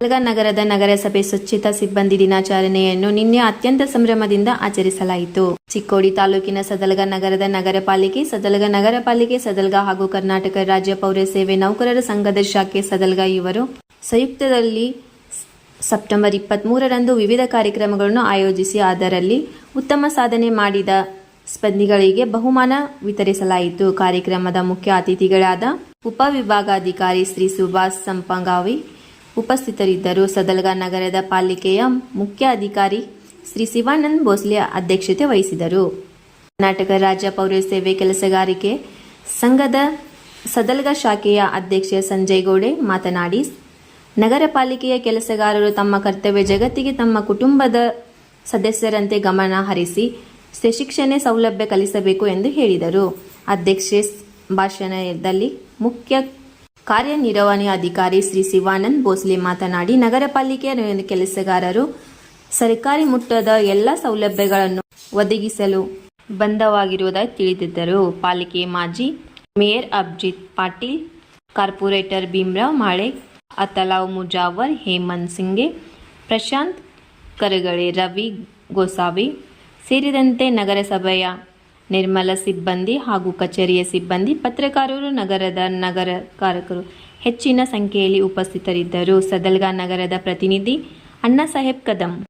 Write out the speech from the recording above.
ಸದಲ್ಗ ನಗರದ ನಗರಸಭೆ ಸ್ವಚ್ಛತಾ ಸಿಬ್ಬಂದಿ ದಿನಾಚರಣೆಯನ್ನು ನಿನ್ನೆ ಅತ್ಯಂತ ಸಂಭ್ರಮದಿಂದ ಆಚರಿಸಲಾಯಿತು. ಚಿಕ್ಕೋಡಿ ತಾಲೂಕಿನ ಸದಲಗ ನಗರದ ನಗರ ಪಾಲಿಕೆ ಸದಲಗ ನಗರ ಪಾಲಿಕೆ ಸದಲ್ಗ ಹಾಗೂ ಕರ್ನಾಟಕ ರಾಜ್ಯ ಪೌರ ಸೇವೆ ನೌಕರರ ಸಂಘದ ಶಾಖೆ ಸದಲ್ಗ ಇವರು ಸಂಯುಕ್ತದಲ್ಲಿ ಸೆಪ್ಟೆಂಬರ್ ಇಪ್ಪತ್ತ್ಮೂರರಂದು ವಿವಿಧ ಕಾರ್ಯಕ್ರಮಗಳನ್ನು ಆಯೋಜಿಸಿ ಅದರಲ್ಲಿ ಉತ್ತಮ ಸಾಧನೆ ಮಾಡಿದ ಸ್ಪಂದಿಗಳಿಗೆ ಬಹುಮಾನ ವಿತರಿಸಲಾಯಿತು. ಕಾರ್ಯಕ್ರಮದ ಮುಖ್ಯ ಅತಿಥಿಗಳಾದ ಉಪವಿಭಾಗಾಧಿಕಾರಿ ಶ್ರೀ ಸುಭಾಷ್ ಸಂಪಂಗಾವಿ ಉಪಸ್ಥಿತರಿದ್ದರು. ಸದಲ್ಗ ನಗರದ ಪಾಲಿಕೆಯ ಮುಖ್ಯ ಅಧಿಕಾರಿ ಶ್ರೀ ಶಿವಾನಂದ್ ಭೋಸ್ಲೆ ಅಧ್ಯಕ್ಷತೆ ವಹಿಸಿದರು. ಕರ್ನಾಟಕ ರಾಜ್ಯ ಪೌರ ಸೇವೆ ಕೆಲಸಗಾರಿಕೆ ಸಂಘದ ಸದಲ್ಗ ಶಾಖೆಯ ಅಧ್ಯಕ್ಷ ಸಂಜಯ್ ಗೌಡೆ ಮಾತನಾಡಿ, ನಗರ ಪಾಲಿಕೆಯ ಕೆಲಸಗಾರರು ತಮ್ಮ ಕರ್ತವ್ಯ ಜಗತ್ತಿಗೆ ತಮ್ಮ ಕುಟುಂಬದ ಸದಸ್ಯರಂತೆ ಗಮನ ಹರಿಸಿ ಶಿಕ್ಷಣ ಸೌಲಭ್ಯ ಕಲಿಸಬೇಕು ಎಂದು ಹೇಳಿದರು. ಅಧ್ಯಕ್ಷೆ ಭಾಷಣದಲ್ಲಿ ಮುಖ್ಯ ಕಾರ್ಯನಿರ್ವಹಣೆ ಅಧಿಕಾರಿ ಶ್ರೀ ಶಿವಾನಂದ್ ಭೋಸ್ಲೆ ಮಾತನಾಡಿ ನಗರ ಪಾಲಿಕೆಯ ಕೆಲಸಗಾರರು ಸರ್ಕಾರಿ ಮುಟ್ಟದ ಎಲ್ಲ ಸೌಲಭ್ಯಗಳನ್ನು ಒದಗಿಸಲು ಬಂದವಾಗಿರುವುದಾಗಿ ತಿಳಿದಿದ್ದರು. ಪಾಲಿಕೆ ಮಾಜಿ ಮೇಯರ್ ಅಬ್ಜಿತ್ ಪಾಟೀಲ್, ಕಾರ್ಪೊರೇಟರ್ ಭೀಮರಾವ್ ಮಾಳೆ ಅತಲಾವ್ ಮುಜಾವರ್, ಹೇಮಂತ್ ಸಿಂಗೆ ಪ್ರಶಾಂತ್ ಕರಗಳೆ, ರವಿ ಗೋಸಾವಿ ಸೇರಿದಂತೆ ನಗರಸಭೆಯ ನಿರ್ಮಲ ಸಿಬ್ಬಂದಿ ಹಾಗೂ ಕಚೇರಿಯ ಸಿಬ್ಬಂದಿ, ಪತ್ರಕಾರರು, ನಗರದ ನಗರಕಾರಕರು ಹೆಚ್ಚಿನ ಸಂಖ್ಯೆಯಲ್ಲಿ ಉಪಸ್ಥಿತರಿದ್ದರು. ಸದಲ್ಗಾ ನಗರದ ಪ್ರತಿನಿಧಿ ಅಣ್ಣಾ ಸಾಹೇಬ್ ಕದಂ.